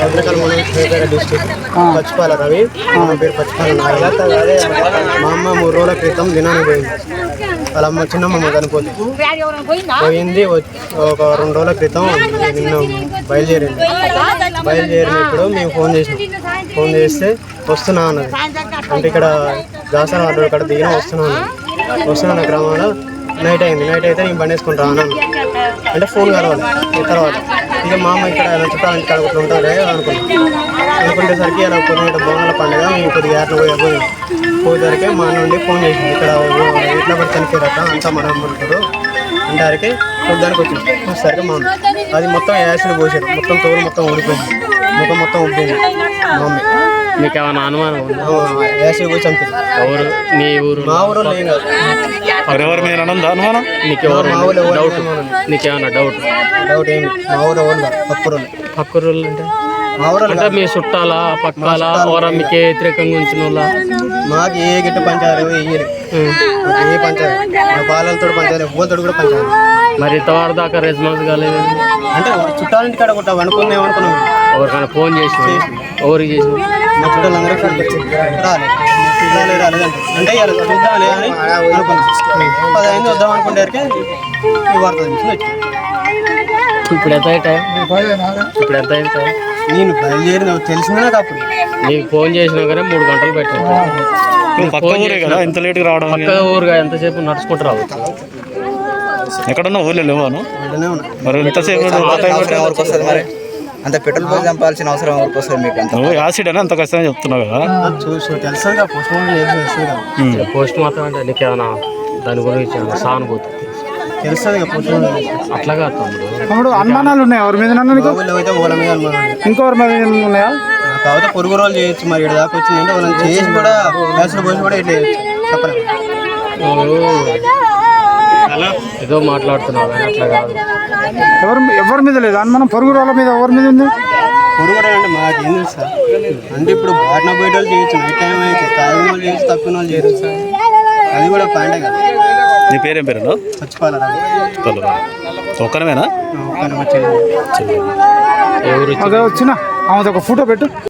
భద్రకాళ మండలం డిస్టిక్ పచ్చిపాల రవి మా పేరు పచ్చిపాల నాగరాజ్ మా అమ్మ మూడు రోజుల క్రితం దినానికి పోయింది. వాళ్ళ అమ్మ చిన్నమ్మ చనిపోతుంది పోయింది ఒక రెండు రోజుల క్రితం నిన్న బయలుదేరింది. బయలుదేరినప్పుడు మేము ఫోన్ చేసినాం. ఫోన్ చేస్తే వస్తున్నా అన్నది. అంటే ఇక్కడ దాసర ఆర్డర్ ఇక్కడ దిగిన వస్తున్నా అన్నది. వస్తున్నా నైట్ అయింది. నైట్ అయితే నేను బండి వేసుకుంటా అన్నాను అంటే ఫోన్ కలవాలి. తర్వాత. ఇక మా అమ్మ ఇక్కడ ఏమైనా చుట్టాలు ఇంటికాడ ఒకటి ఉంటారే అనుకున్నాం అనుకునేసరికి ఇలా కొన్ని బొమ్మల పండుగ మేము కొద్దిగా ఏటలు పోయి పోయేసరికి మా నుండి ఫోన్ చేసింది ఇక్కడ ఇట్లా పడి చనిపోయారట అంతా మన ఉంటారు. అంటారికి చూడ్డానికి వచ్చింది చూసేసరికి మా అది మొత్తం యాసిడ్ పోసారు మొత్తం తోలు మొత్తం ఊడిపోయింది. ముఖం మొత్తం ఉబ్బింది మా మమ్మీ మీకు ఏమైనా అనుమానం ఎవరు? మీ ఊరు మా ఊరు మీద అనుమానం? నీకు ఎవరు డౌట్. నీకేమన్నా డౌట్? డౌట్ ఏమి? మా ఊరు అంటే? మా ఊరు అంటే మీ చుట్టాల పక్కాల? ఓరా మీకే వ్యతిరేకంగా ఉంచిన వాళ్ళ? మాకు ఏ గిట్ట వేయరు ఏ బాలలతో పంచాయతీ ఎవ్వరితో కూడా పంచాయతీ మరి ఇంతవరకు దాకా రెస్పాన్స్ కాలేదు. అంటే చుట్టాలింటి కాడ కొట్ట అనుకుందాం అనుకున్నాం ఎవరికైనా ఫోన్ చేసి ఎవరికి చేసి మా చుట్టాలందరూ అంటే ఇవాళ చూద్దాంలే అని అనుకున్నాం. పదహైదు వద్దాం వార్త వచ్చింది ఇప్పుడు ఎంత టైం ఇప్పుడు ఎంత అయింది టైం నేను బయలుదేరిన తెలిసింది నాకు అప్పుడు. నీకు ఫోన్ చేసినా కానీ మూడు గంటలు పెట్టాను నువ్వు పక్క ఊరే కదా ఇంత లేట్గా రావడం పక్క ఊరుగా ఎంతసేపు నడుచుకుంటూ రావచ్చు ఎక్కడన్నా ఊర్లో లేవాను మరి ఎంతసేపు అంత పెట్రోల్ పోయి చంపాల్సిన అవసరం ఎవరికి వస్తుంది మీకు అంత? నువ్వు యాసిడ్ అని అంత కష్టంగా చెప్తున్నావు కదా. చూసి తెలుస్తుంది కదా పోస్ట్ మార్టం తెలుస్తుంది కదా. పోస్ట్ మాత్రం అంటే నీకేమైనా దాని గురించి ఏమైనా సానుభూతి? తెలుస్తుంది కదా పోస్ట్ మార్టం. అట్లా కాదు తమ్ముడు. అనుమానాలు ఉన్నాయి? ఎవరి మీద. ఇంకొకరి మీద ఉన్నాయా. కాకపోతే పొరుగు రోజులు చేయొచ్చు మరి ఇక్కడ దాకా వచ్చిందంటే వాళ్ళని చేసి కూడా గ్యాస్లో పోసి కూడా ఇట్లా నువ్వు ఏదో మాట్లాడుతున్నావు కానీ అట్లా కాదు. ఎవరి ఎవరి మీద లేదు? అనుమానం పొరుగు వాళ్ళ మీద ఎవరి మీద ఉంది? పొరుగు అంటే మాకు ఏం తెలుసు సార్. అంటే ఇప్పుడు బాటిన పోయేట వాళ్ళు చేయొచ్చు నైట్ టైం అయితే తాగిన వాళ్ళు చేయొచ్చు తప్పిన వాళ్ళు చేయొచ్చు సార్. అది కూడా పాయింటే కదా. నీ పేరేం పేరు చచ్చిపోవాలి ఒక్కనమేనా? ఒక్కనే వచ్చేది. ఎవరు అదే వచ్చిన. ఆమెది ఒక ఫోటో పెట్టు.